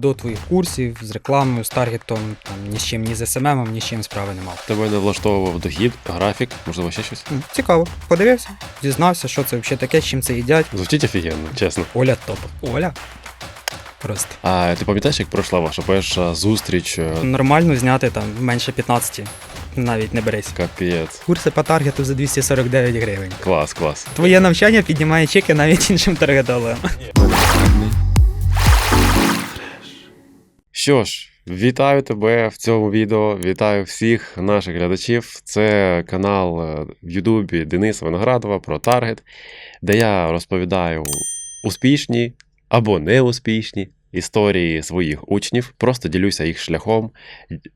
До твоїх курсів з рекламою, з таргетом, там ні з чим, ні з СММом, ні з чим справи не мав. Тебе не влаштовував дохід, графік, можливо, ще щось? М, Цікаво, подивився, дізнався, що це взагалі таке, з чим це їдять. Звучить офігенно, чесно. Оля топ. Оля. Просто. А ти пам'ятаєш, як пройшла ваша перша зустріч? е, Нормально зняти там менше 15, навіть не берись. Капець. Курси по таргету за 249 гривень. Клас, клас. Твоє навчання піднімає чеки навіть іншим таргетологам. Що ж, вітаю тебе в цьому відео. Вітаю всіх наших глядачів. Це канал е, в Ютубі Дениса Виноградова про таргет, де я розповідаю успішні або неуспішні історії своїх учнів, просто ділюся їх шляхом,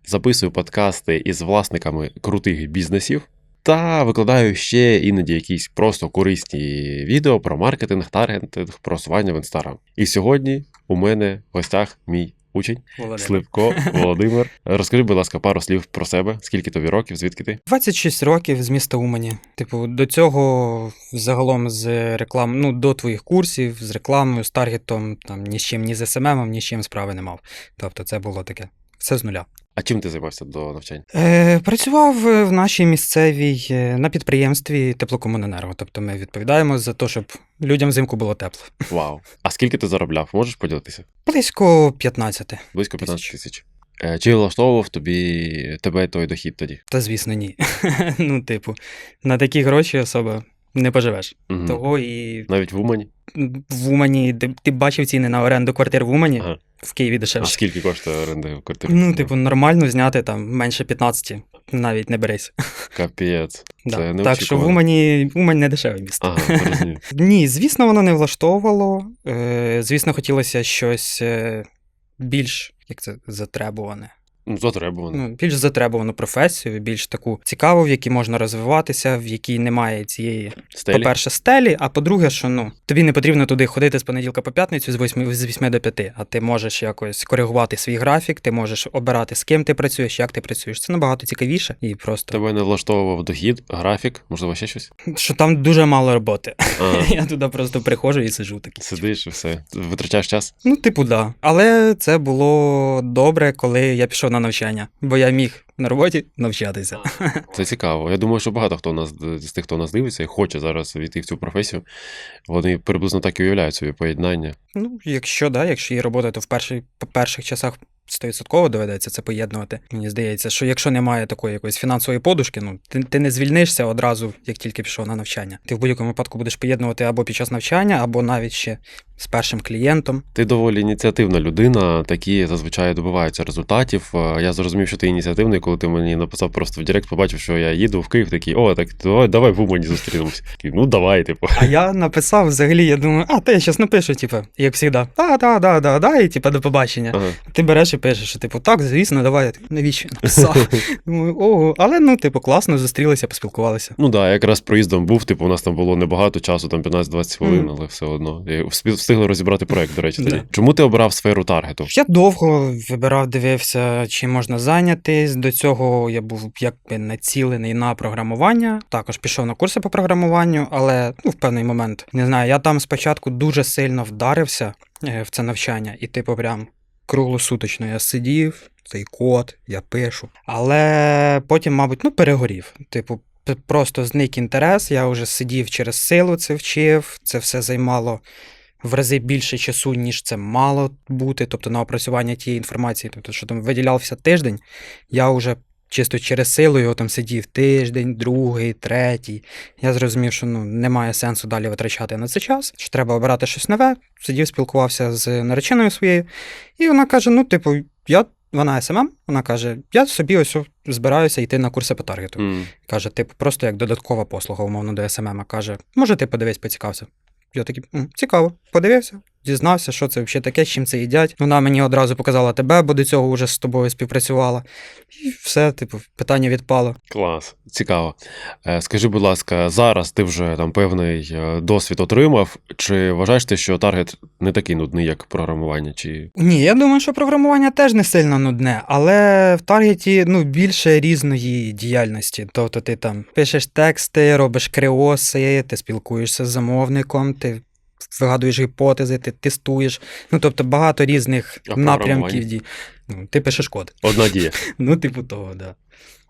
записую подкасти із власниками крутих бізнесів. Та викладаю ще іноді якісь просто корисні відео про маркетинг, таргетинг, просування в інстаграм. І сьогодні у мене в гостях мій учень Володимир. Сливко Володимир. Розкажи, будь ласка, пару слів про себе. Скільки тобі років, звідки ти? 26 років з міста Умані. Типу, до цього загалом з реклам, ну, до твоїх курсів, з рекламою, з таргетом, там ні з чим, ні з СММом, ні з чим справи не мав. Тобто це було таке. Все з нуля. А чим ти займався до навчання? Е, працював в нашій місцевій е, на підприємстві теплокомуненерго. Тобто ми відповідаємо за те, щоб людям взимку було тепло. Вау. А скільки ти заробляв? Можеш поділитися? Близько 15. Близько 15 Тисяч. Е, Чи влаштовував тобі тебе той дохід тоді? Та звісно, ні. ну, типу, на такі гроші особа не поживеш. Мгм. Того і Навіть в Умані? В Умані, ти, ти бачив ціни на оренду квартир в Умані, Ага. в Києві А скільки коштує оренда квартири? Ну, типу, нормально зняти там менше 15, навіть не берись. Капець. Да. Це не Так що в Умані, Умань не дешеве місто. Ага. Ні, звісно, воно не влаштовувало. Е, звісно, хотілося щось е, більш, як це, затребуване. Ну, затребувано. Ну, більш затребувану професію, більш таку цікаву, в якій можна розвиватися, в якій немає цієї, Стелі? по-перше, стелі, а по-друге, що ну, тобі не потрібно туди ходити з понеділка по п'ятницю з 8, з 8 до 5, а ти можеш якось коригувати свій графік, ти можеш обирати, з ким ти працюєш, як ти працюєш. Це набагато цікавіше і просто, Тебе не влаштовував дохід, графік, можливо, ще щось? що там дуже мало роботи. А, Я туди просто приходжу і сиджу такий. сидиш і все. Витрачаєш час? Ну, типу, да. Але це було добре, коли я пішов на навчання, бо я міг на роботі навчатися. Це цікаво. Я думаю, що багато хто нас з тих, хто нас дивиться і хоче зараз війти в цю професію, вони приблизно так і уявляють собі поєднання. Ну, якщо да, якщо є робота, то в перший, по перших часах 100% доведеться це поєднувати. Мені здається, що якщо немає такої якоїсь фінансової подушки, ну ти, ти не звільнишся одразу, як тільки пішов на навчання. Ти в будь-якому випадку будеш поєднувати або під час навчання, або навіть ще з першим клієнтом. Ти доволі ініціативна людина, такі зазвичай добиваються результатів. Е, Я зрозумів, що ти ініціативний, коли ти мені написав просто в Директ, побачив, що я їду в Київ, такий, о, так давай, давай в Умані зустрінемось. Ну давай, типу. А я написав взагалі, я думаю, а та я щас напишу, типу, як завжди, да, да, да, да, да, і типу, до побачення. Ага. Ти береш і пишеш, що типу, так, звісно, давай. Я Навіщо я написав? Думаю, ого, але ну, типу, класно, зустрілися, поспілкувалися. Ну да, якраз проїздом був, типу, у нас там було небагато часу, там 15-20 хвилин, але все одно. Встигли розібрати проект, до речі, тоді. Да. Чому ти обрав сферу таргету? Я довго вибирав, дивився, чим можна зайнятись. До цього я був якби націлений на програмування. Також пішов на курси по програмуванню, але ну, в певний момент не знаю. Я там спочатку дуже сильно вдарився е, в це навчання, і типу, прям круглосуточно я сидів, цей код, я пишу. Але потім, мабуть, ну, перегорів. Типу, просто зник інтерес. Я вже сидів через силу, це вчив, це все займало в рази більше часу, ніж це мало бути, тобто на опрацювання тієї інформації. Тобто, що там виділявся тиждень, я вже чисто через силу його там сидів тиждень, другий, третій. Я зрозумів, що ну, немає сенсу далі витрачати на це час, що треба обирати щось нове. Сидів, спілкувався з нареченою своєю, і вона каже: ну, типу, я. Вона СММ, вона каже: я собі ось збираюся йти на курси по таргету. М, Каже, типу, просто як додаткова послуга, умовно, до СММ. Каже, може, ти подивись, поцікався. Я такий, цікаво, подивився, дізнався, що це взагалі таке, з чим це їдять. Вона мені одразу показала тебе, бо до цього вже з тобою співпрацювала. І все, типу, питання відпало. Клас, цікаво. Е, Скажи, будь ласка, зараз ти вже там певний е, досвід отримав. Чи вважаєш ти, що таргет не такий нудний, як програмування? Чи Ні, я думаю, що програмування теж не сильно нудне, але в таргеті ну, більше різної діяльності. Тобто ти там пишеш тексти, робиш креоси, ти спілкуєшся з замовником, ти вигадуєш гіпотези, ти тестуєш. Ну, тобто багато різних А напрямків дій. Ну, ти пишеш код. Одна дія. Ну, типу того, да.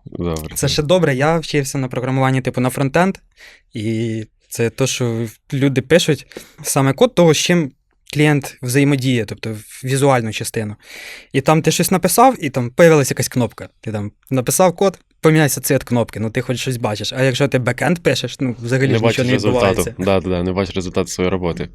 Добре. Це ще добре. Я вчився на програмуванні, типу, на фронтенд, і це те, що люди пишуть саме код того, з чим клієнт взаємодіє, тобто візуальну частину. І там ти щось написав, і там появилася якась кнопка. Ти там написав код, поміняйся цвіт кнопки, ну ти хоч щось бачиш. А якщо ти бекенд пишеш, ну взагалі не ж нічого не відбувається. Да, да, да, не бачиш результату своєї роботи.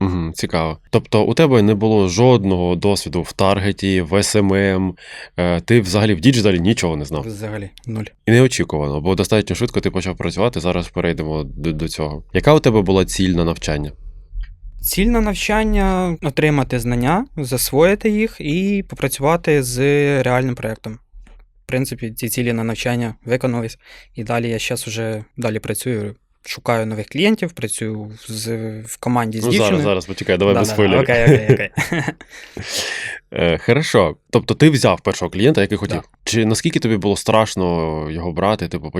Угу, цікаво. Тобто у тебе не було жодного досвіду в таргеті, в SMM, е, ти взагалі в діджиталі нічого не знав. Взагалі, нуль. І неочікувано, бо достатньо швидко ти почав працювати. Зараз перейдемо до, до цього. Яка у тебе була ціль на навчання? Ціль на навчання отримати знання, засвоїти їх і попрацювати з реальним проєктом. В принципі, ці цілі на навчання виконались. І далі я зараз вже далі працюю, шукаю нових клієнтів, працюю з, в команді з ну дівчиною. зараз, зараз почекай, давай без Да-да-да, спойлерів. Окей, окей, окей. Е, хорошо. Тобто ти взяв першого клієнта, який хотів. Да. Чи наскільки тобі булюсь страшно його брати? Типу,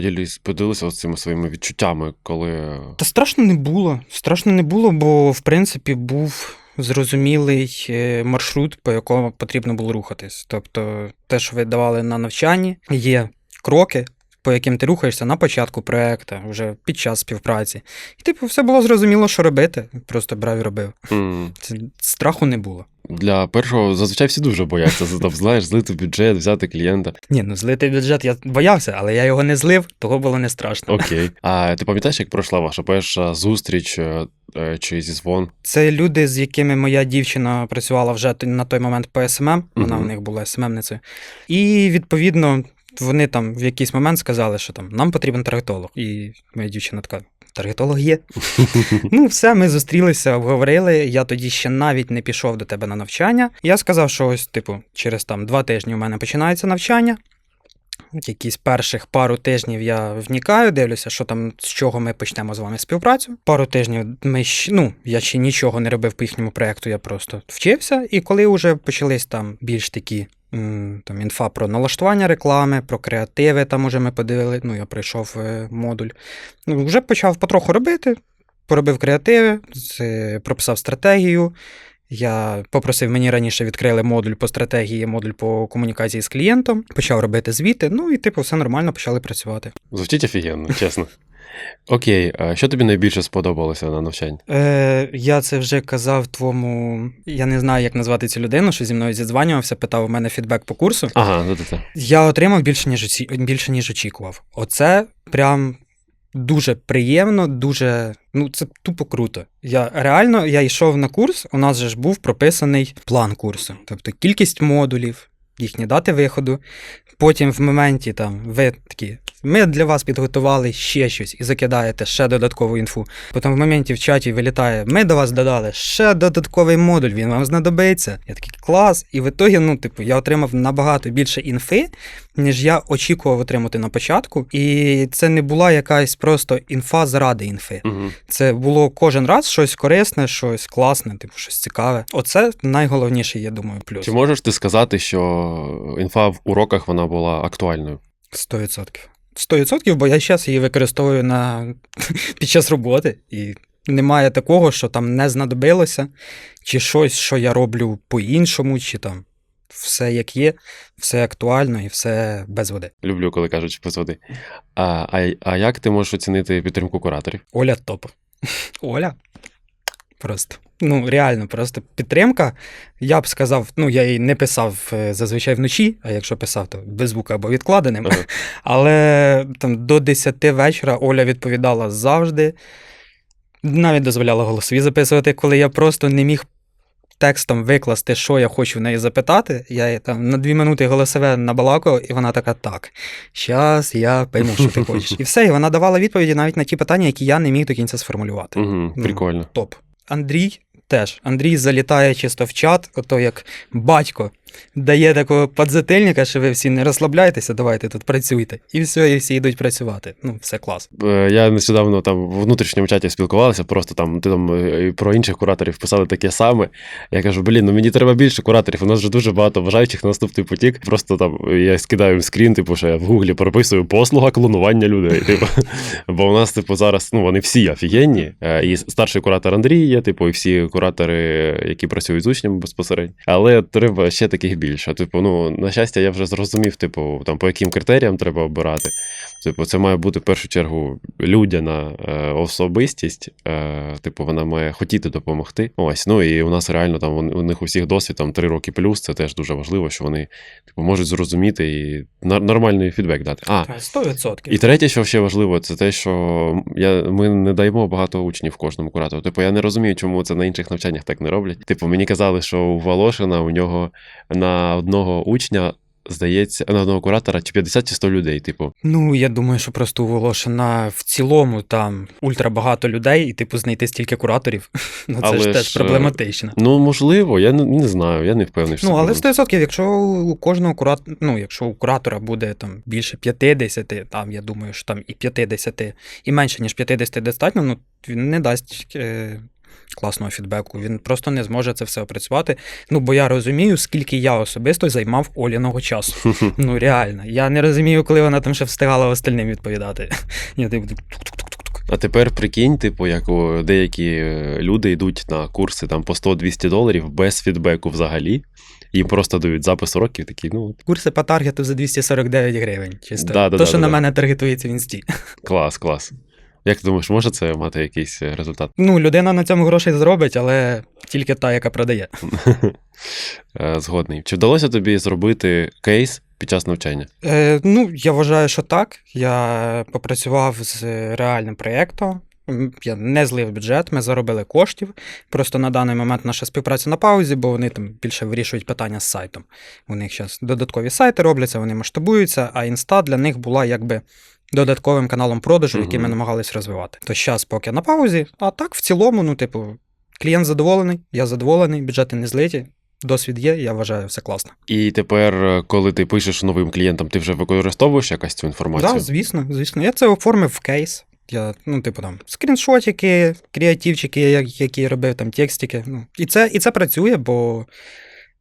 поділися ось цими своїми відчуттями, коли. Та страшно не було. Страшно не було, бо в принципі був зрозумілий е, маршрут, по якому потрібно було рухатись. Тобто, те, що ви давали на навчанні, є кроки. По яким ти рухаєшся на початку проекту, вже під час співпраці. І, типу, все було зрозуміло, що робити. Просто брав і робив. м, Це, страху не було. Для першого зазвичай всі дуже бояться. Там, знаєш, злити бюджет, взяти клієнта. Ні, ну злити бюджет я боявся, але я його не злив, того було не страшно. Окей. А ти пам'ятаєш, як пройшла ваша перша зустріч е, е, чи зізвон? Це люди, з якими моя дівчина працювала вже на той момент по СММ, вона Мгм. в них була СММницею. І відповідно вони там в якийсь момент сказали, що там нам потрібен таргетолог. І моя дівчина така. Таргетолог є. Ну, все, ми зустрілися, обговорили. Я тоді ще навіть не пішов до тебе на навчання. Я сказав, що ось, типу, через там два тижні у мене починається навчання. Якісь перших пару тижнів я вникаю, дивлюся, що там з чого ми почнемо з вами співпрацю. Пару тижнів ми ще, ну, я ще нічого не робив по їхньому проєкту, я просто вчився. І коли вже почались там більш такі там інфа про налаштування реклами, про креативи, там уже ми подивили. Ну, я пройшов е, модуль. Ну, вже почав потроху робити. Поробив креативи, прописав стратегію. Я попросив, мені раніше відкрили модуль по стратегії, модуль по комунікації з клієнтом, почав робити звіти, ну і типу все нормально почали працювати. Звучить офігенно, чесно. Окей, а що тобі найбільше сподобалося на навчанні? Е, я це вже казав твому. Я не знаю, як назвати цю людину, що зі мною зідзванювався, питав у мене фідбек по курсу. Ага, да, да. Я отримав більше, ніж більше, ніж очікував. Оце прям дуже приємно, дуже. Ну, це тупо круто. Я реально я йшов на курс, у нас же ж був прописаний план курсу, тобто кількість модулів, їхні дати виходу. Потім в моменті там ви такі. Ми для вас підготували ще щось і закидаєте ще додаткову інфу. Потім в моменті в чаті вилітає: ми до вас додали ще додатковий модуль, він вам знадобиться. Я такий клас. І в ітогі, ну, типу, я отримав набагато більше інфи, ніж я очікував отримати на початку. І це не була якась просто інфа заради інфи. Угу. Це було кожен раз щось корисне, щось класне, типу, щось цікаве. Оце найголовніший, я думаю, плюс. Чи можеш ти сказати, що інфа в уроках вона була актуальною? 100%. 100%, бо я зараз її використовую на... під час роботи, і немає такого, що там не знадобилося, чи щось, що я роблю по-іншому, чи там все як є, все актуально і все без води. Люблю, коли кажуть без води. А, а, а як ти можеш оцінити підтримку кураторів? Оля топ. Оля. Просто. Ну, реально, просто підтримка. Я б сказав, ну, я їй не писав е, зазвичай вночі, а якщо писав, то без звука або відкладеним. Ага. Але там до 10 вечора Оля відповідала завжди. Навіть дозволяла голосові записувати, коли я просто не міг текстом викласти, що я хочу в неї запитати. Я їй там на дві минути голосове набалакав, і вона така: так, щас я пойму, що ти хочеш. І все, і вона давала відповіді навіть на ті питання, які я не міг до кінця сформулювати. Угу, Ну, прикольно. Топ. Андрій теж. Андрій залітає чисто в чат, ото як батько. Дає такого подзатильника, що ви всі не розслабляйтеся, давайте тут працюйте. І все, і всі йдуть працювати. Ну, все клас. Е, Я нещодавно там в внутрішньому чаті спілкувалися, просто там ти там е, про інших кураторів писали таке саме. Я кажу, блін, ну мені треба більше кураторів. У нас вже дуже багато бажаючих на наступний потік. Просто там я скидаю їм скрін, типу, що я в гуглі прописую послуга клонування людей. Типу, бо у нас, типу, зараз ну вони всі офігенні. Е, І старший куратор Андрій є, типу, і всі куратори, які працюють з учнями безпосередньо. Але треба ще таких більше. Типу, ну на щастя, я вже зрозумів, типу, там по яким критеріям треба обирати. Типу, це має бути в першу чергу людяна е, особистість. Е, типу, вона має хотіти допомогти. Ось, ну і у нас реально там у них у всіх досвід там 3 роки плюс. Це теж дуже важливо, що вони типу, можуть зрозуміти і нормальний фідбек дати. А, 100%. і третє, що ще важливо, це те, що я, ми не даємо багато учнів кожному куратору. Типу, я не розумію, чому це на інших навчаннях так не роблять. Типу, мені казали, що у Волошина у нього на одного учня. Здається, на одного куратора чи 50 чи 100 людей, типу. Ну, я думаю, що просто у Волошина в цілому там ультра багато людей, і типу знайти стільки кураторів. Ну це Але ж теж проблематично. Ну, можливо, я не, не знаю, я не впевнений, що Ну, але буде. 100%, якщо у кожного курат... ну, якщо у куратора буде там більше 50, там я думаю, що там і 50, і менше, ніж 50 достатньо, ну він не дасть е... класного фідбеку. Він просто не зможе це все опрацювати. Ну, бо я розумію, скільки я особисто займав Оліного часу. Ну, реально. Я не розумію, коли вона там ще встигала остальним відповідати. Я типу. А тепер прикинь, типу, як деякі е, люди йдуть на курси там по 100-200 доларів без фідбеку взагалі. Їм просто дають запис уроків, такі, ну, от, Курси по таргету за 249 гривень. Чисто. Да, да, То, да, що да, на да. мене таргетується в інсті. клас, клас. Як ти думаєш, може це мати якийсь е, результат? Ну, людина на цьому грошей зробить, але тільки та, яка продає. Е, Згодний. Чи вдалося тобі зробити кейс під час навчання? Е, ну, я вважаю, що так. Я попрацював з реальним проєктом. Я не злив бюджет, ми заробили коштів. Просто на даний момент наша співпраця на паузі, бо вони там більше вирішують питання з сайтом. У них зараз додаткові сайти робляться, вони масштабуються, а інста для них була якби додатковим каналом продажу, який ми Мгм. намагались розвивати. То зараз поки на паузі, а так в цілому, ну, типу, клієнт задоволений, я задоволений, бюджети не злиті, досвід є, я вважаю, все класно. І тепер, е, коли ти пишеш новим клієнтам, ти вже використовуєш якась цю інформацію? Так, да, звісно, звісно. Я це оформив в кейс. Я, ну, типу, там, скріншотики, креативчики, які я робив, там, текстики. Ну, і, це, і це працює, бо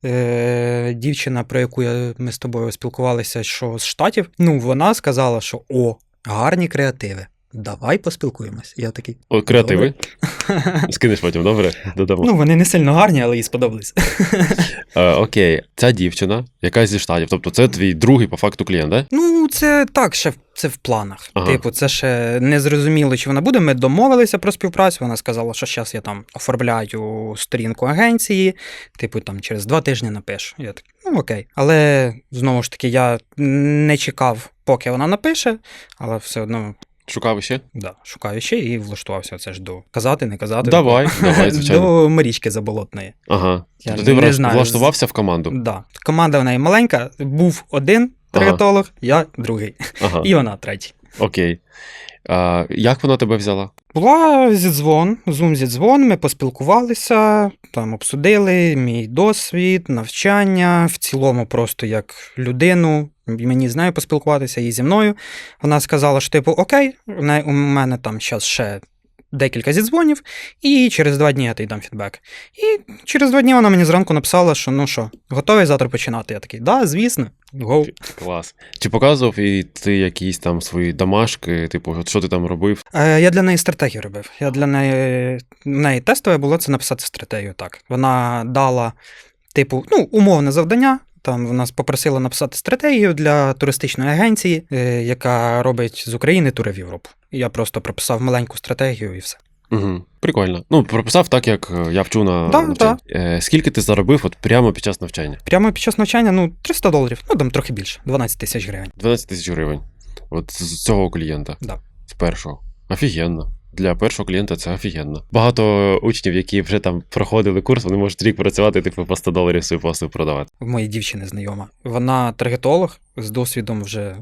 е, дівчина, про яку ми з тобою спілкувалися, що з Штатів, ну, вона сказала, що о, гарні креативи. Давай поспілкуємось. Я такий. О, креативи. Скинеш потім, добре? Додамо. Ну, вони не сильно гарні, але їй сподобались. Е, окей, ця дівчина, яка зі штатів, тобто це твій другий по факту клієнт, да? Ну, це так, ще це в планах. Ага. Типу, це ще не зрозуміло, чи вона буде. Ми домовилися про співпрацю. Вона сказала, що зараз я там оформляю сторінку агенції, типу, там через два тижні напишу. Я так, ну окей. Але знову ж таки, я не чекав, поки вона напише, але все одно. Шукав ще? Да, шукаю ще і влаштувався. Це ж до казати, не казати. Давай, давай, звичайно. До Марічки Заболотної. Ага. Я ти не враз- знаю. влаштувався в команду. Да. Команда в неї маленька, був один Ага. таргетолог, я другий. Ага. І вона третій. Окей. А, як вона тебе взяла? Була зідзвон, зум зідзвон, ми поспілкувалися, там обсудили мій досвід, навчання, в цілому просто як людину. Мені з нею поспілкуватися і зі мною. Вона сказала, що типу, окей, у не- у мене там зараз ще декілька зідзвонів, і через два дні я тобі дам фідбек. І через два дні вона мені зранку написала, що ну що, готовий завтра починати. Я такий, да, звісно, гоу. Клас. Чи показував і ти якісь там свої домашки, типу, що ти там робив? Е, Я для неї стратегію робив. Я для неї, в неї тестове було це написати стратегію. Так. Вона дала, типу, ну, умовне завдання. Там вона попросила написати стратегію для туристичної агенції, е, яка робить з України тури в Європу. Я просто прописав маленьку стратегію і все. Угу. Прикольно. Ну, прописав так, як е, я вчу на Да, навчанні. Е, скільки ти заробив от прямо під час навчання? Прямо під час навчання, ну, 300 доларів, ну там трохи більше, 12 тисяч гривень. 12 тисяч гривень. От з цього клієнта. Да. З першого. Офігенно. Для першого клієнта це офігенно. Багато учнів, які вже там проходили курс, вони можуть рік працювати, типу, по 100 доларів свою послуг продавати. в моїй дівчини знайома. Вона таргетолог з досвідом вже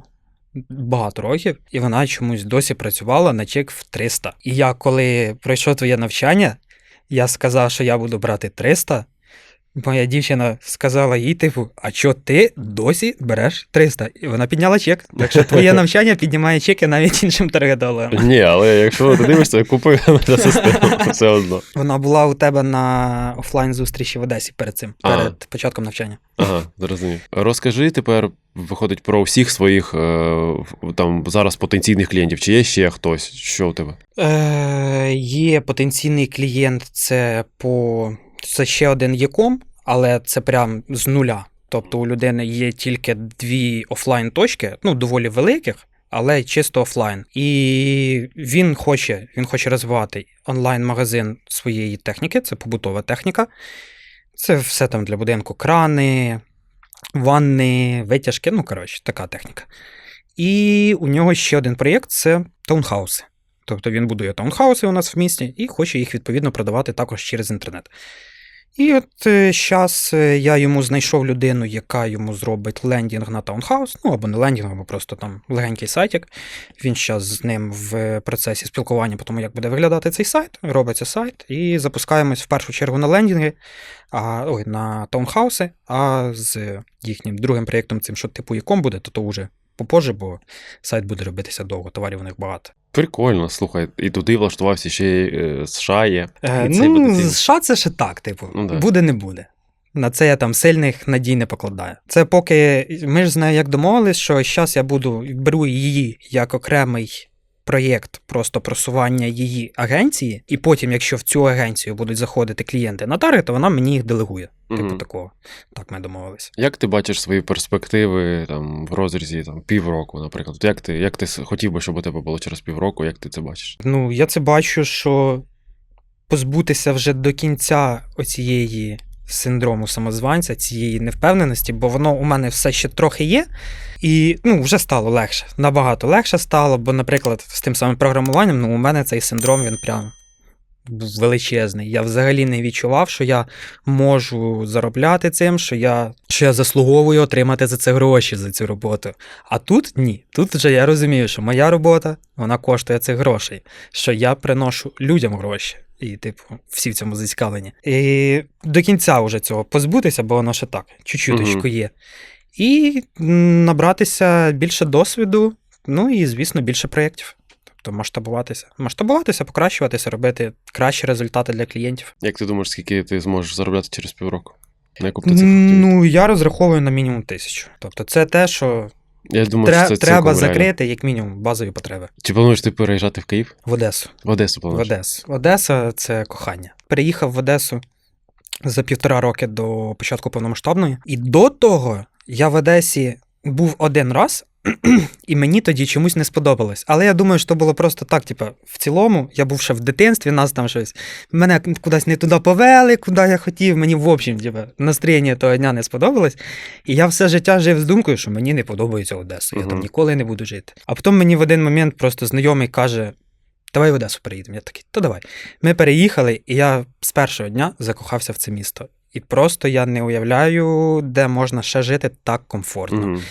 багато років, і вона чомусь досі працювала на чек в 300. І я, коли пройшов твоє навчання, я сказав, що я буду брати 300. Моя дівчина сказала їй, типу, а чо ти досі береш 300? І вона підняла чек. Так що твоє навчання піднімає чеки навіть іншим таргетологам. Ні, але якщо ти дивишся, купи за систему, все одно. Вона була у тебе на офлайн зустрічі в Одесі перед цим, перед початком навчання. Ага, зрозумів. Розкажи тепер, виходить, про всіх своїх е, там зараз потенційних клієнтів. Чи є ще хтось? Що у тебе? Е, є потенційний клієнт, це по це ще один Єком, але це прям з нуля. Тобто у людини є тільки дві офлайн точки, ну доволі великих, але чисто офлайн. І він хоче, він хоче розвивати онлайн-магазин своєї техніки, це побутова техніка. Це все там для будинку: крани, ванни, витяжки, ну коротше, така техніка. І у нього ще один проєкт це таунхауси. Тобто він будує таунхауси у нас в місті і хоче їх відповідно продавати також через інтернет. І от зараз я йому знайшов людину, яка йому зробить лендінг на таунхаус, ну або не лендінг, або просто там легенький сайтик. Він зараз з ним в процесі спілкування по тому, як буде виглядати цей сайт. Робиться сайт, і запускаємось в першу чергу на лендінги, а, ой, на таунхауси, а з їхнім другим проєктом, цим, що типу яком буде, то то вже попозже, бо сайт буде робитися довго, товарів у них багато. Прикольно, слухай, і туди влаштувався ще й е, США є. Е, І ну, США це ще так, типу, Ну, да. буде не буде. На це я там сильних надій не покладаю. Це поки ми ж з нею як домовились, що зараз я буду беру її як окремий проєкт просто просування її агенції, і потім, якщо в цю агенцію будуть заходити клієнти на таргет, то вона мені їх делегує. Типу Мгм. такого. Так ми домовились. Як ти бачиш свої перспективи там в розрізі там півроку, наприклад? Як ти, як ти хотів би, щоб у тебе було через півроку, як ти це бачиш? Ну, я це бачу, що позбутися вже до кінця оцієї синдрому самозванця, цієї невпевненості, бо воно у мене все ще трохи є. І ну, вже стало легше. Набагато легше стало, бо, наприклад, з тим самим програмуванням, ну, у мене цей синдром він прям був величезний. Я взагалі не відчував, що я можу заробляти цим, що я, що я заслуговую отримати за це гроші за цю роботу. А тут ні. Тут вже я розумію, що моя робота вона коштує цих грошей, що я приношу людям гроші. І, типу, всі в цьому зацікавлені. І до кінця вже цього позбутися, бо воно ще так, чуть-чуточку Мгм. є. І набратися більше досвіду, ну і, звісно, більше проєктів. Тобто масштабуватися. Масштабуватися, покращуватися, робити кращі результати для клієнтів. Як ти думаєш, скільки ти зможеш заробляти через півроку? На яку б ти хотів? Ну, я розраховую на мінімум тисячу. Тобто, це те, що Я думаю, тре- що це треба цілком реально. закрити, як мінімум, базові потреби. Чи плануєш ти переїжджати в Київ? В Одесу. В Одесу В плануєш? Одесу.Одеса це кохання. Приїхав в Одесу за півтора роки до початку повномасштабної. І до того я в Одесі був один раз, і мені тоді чомусь не сподобалось. Але я думаю, що було просто так. Типа, в цілому, я був ще в дитинстві, нас там щось. Мене кудись не туди повели, куди я хотів. Мені, в общем, типа, настроєння того дня не сподобалось. І я все життя жив з думкою, що мені не подобається Одеса. Я там ніколи не буду жити. А потім мені в один момент просто знайомий каже: Давай в Одесу переїдемо. Я такий, то давай. Ми переїхали, і я з першого дня закохався в це місто. І просто я не уявляю, де можна ще жити так комфортно. Мгм.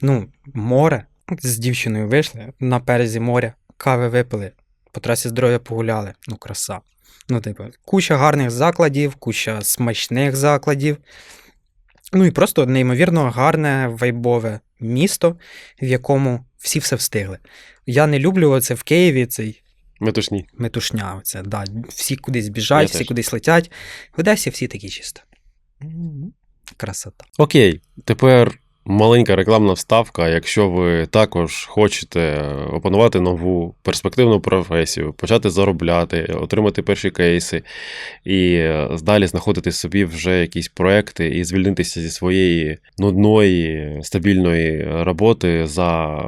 Ну, море. З дівчиною вийшли на березі моря, кави випили, по трасі здоров'я погуляли. Ну, краса. Ну, типу, куча гарних закладів, куча смачних закладів. Ну і просто неймовірно гарне вайбове місто, в якому всі все встигли. Я не люблю оце в Києві, цей Метушні. метушня. Оце, да. Всі кудись Я біжать, всі теж. кудись летять. В Одесі всі такі чисто. Красота. Окей, тепер маленька рекламна вставка. Якщо ви також хочете опанувати нову перспективну професію, почати заробляти, отримати перші кейси і е, далі знаходити собі вже якісь проекти і звільнитися зі своєї нудної стабільної роботи за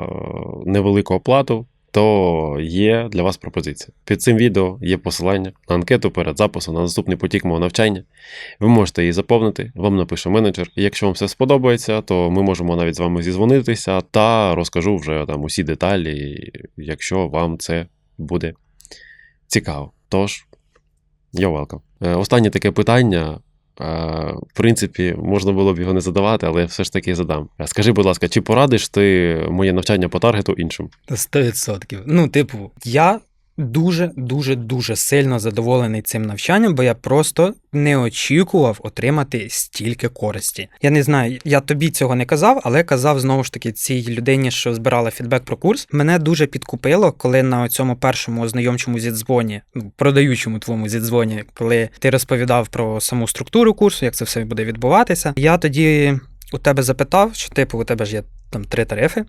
невелику оплату. То є для вас пропозиція. Під цим відео є посилання на анкету перед записом на наступний потік мого навчання. Ви можете її заповнити, вам напише менеджер. І якщо вам все сподобається, то ми можемо навіть з вами зізвонитися та розкажу вже там усі деталі, якщо вам це буде цікаво. Тож, you're welcome. Е, Останнє таке питання. В принципі, можна було б його не задавати, але я все ж таки задам. Скажи, будь ласка, чи порадиш ти моє навчання по таргету іншим? Сто відсотків. Ну, типу, я дуже, дуже, дуже сильно задоволений цим навчанням, бо я просто не очікував отримати стільки користі. Я не знаю, я тобі цього не казав, але казав знову ж таки цій людині, що збирала фідбек про курс. Мене дуже підкупило, коли на цьому першому ознайомчому зідзвоні, ну продаючому твоєму зідзвоні, коли ти розповідав про саму структуру курсу, як це все буде відбуватися. Я тоді у тебе запитав, що типу у тебе ж є там три тарифи,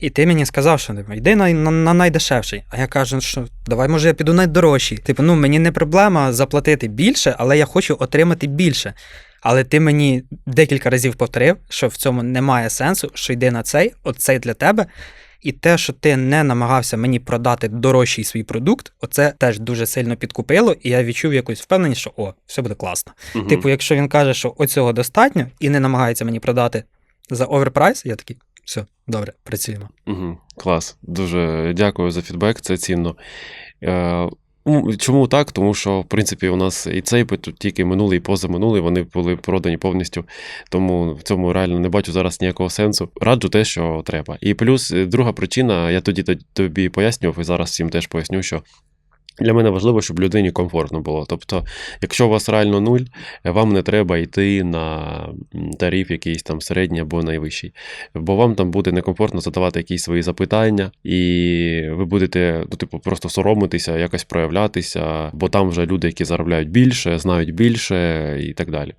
і ти мені сказав, що типу, йди на, на, на найдешевший. А я кажу, що давай, може, я піду найдорожчий. Типу, ну мені не проблема заплатити більше, але я хочу отримати більше. Але ти мені декілька разів повторив, що в цьому немає сенсу, що йди на цей, оцей для тебе. І те, що ти не намагався мені продати дорожчий свій продукт, оце теж дуже сильно підкупило, і я відчув якусь впевненість, що о, все буде класно. Мгм. Типу, якщо він каже, що оцього достатньо і не намагається мені продати за оверпрайс, я такий, все, добре, працюємо. Угу, клас. Дуже дякую за фідбек, це цінно. Е, чому так? Тому що, в принципі, у нас і цей тільки минулий і позаминулий, вони були продані повністю. Тому в цьому реально не бачу зараз ніякого сенсу. Раджу те, що треба. І плюс е, друга причина, я тоді тобі пояснював, і зараз всім теж поясню, що. Для мене важливо, щоб людині комфортно було. Тобто, якщо у вас реально нуль, вам не треба йти на тариф якийсь там середній або найвищий бо вам там буде некомфортно задавати якісь свої запитання, і ви будете, ну, типу, просто соромитися, якось проявлятися, бо там вже люди, які заробляють більше, знають більше і так далі.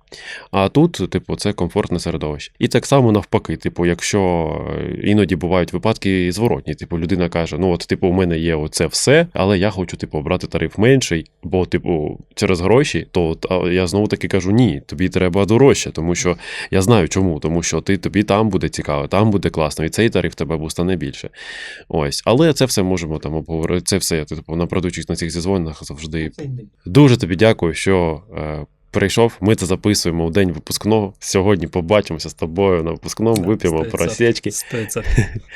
А тут, типу, це комфортне середовище. І так само навпаки, типу, якщо е, іноді бувають випадки зворотні, типу, людина каже: ну от, типу, у мене є оце все, але я хочу, типу, обрати тариф менший, бо, типу, через гроші, то я знову таки кажу: ні, тобі треба дорожче, тому що я знаю чому, тому що ти тобі там буде цікаво, там буде класно, і цей тариф тебе стане більше. Ось, але це все можемо там обговорити. Це все типу, на продучих на цих зізвонах завжди. Дуже тобі дякую, що е, прийшов. Ми це записуємо у день випускного. Сьогодні побачимося з тобою на випускному, вип'ємо просечки.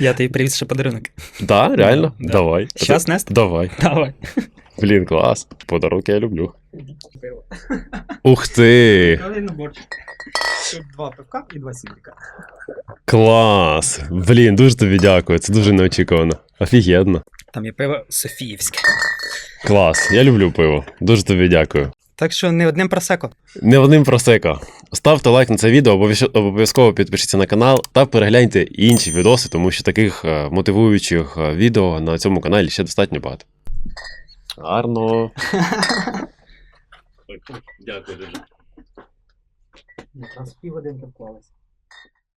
Я тобі привіз ще подарунок. Да, реально? Да. Давай. Щас нести? Давай. Давай. Блін, клас. Подарунки я люблю. Ух ти! наборчик. Тут два пивка і два сідика. Клас! Блін, дуже тобі дякую. Це дуже неочікувано. Офігенно. Там є пиво Софіївське. Клас, я люблю пиво. Дуже тобі дякую. Так що не одним просеко. Не одним просека. Ставте лайк на це відео, обов'язково підпишіться на канал та перегляньте інші відоси, тому що таких е, мотивуючих е, відео на цьому каналі ще достатньо багато. Гарно. Дякую дуже. Якраз півгодинки вклалися.